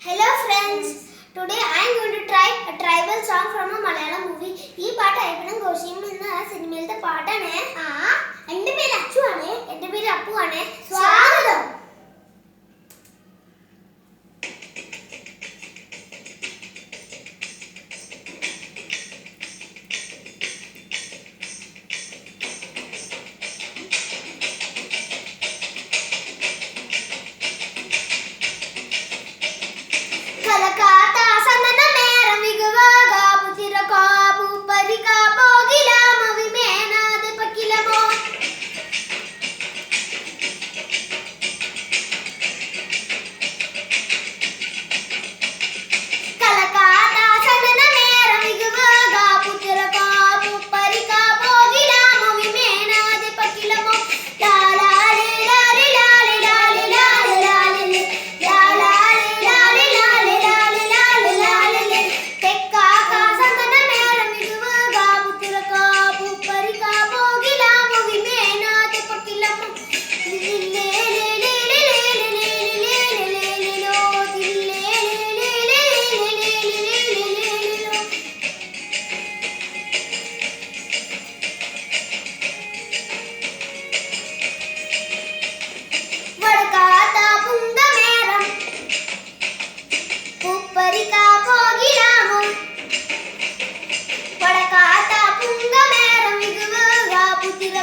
Hello friends, today I am going to try a tribal song from a Malayalam movie. ഈ പാട്ട് അയ്യപ്പനും കോശിയും എന്ന സിനിമയിലത്തെ പാട്ടാണ് ആ మంత్రిర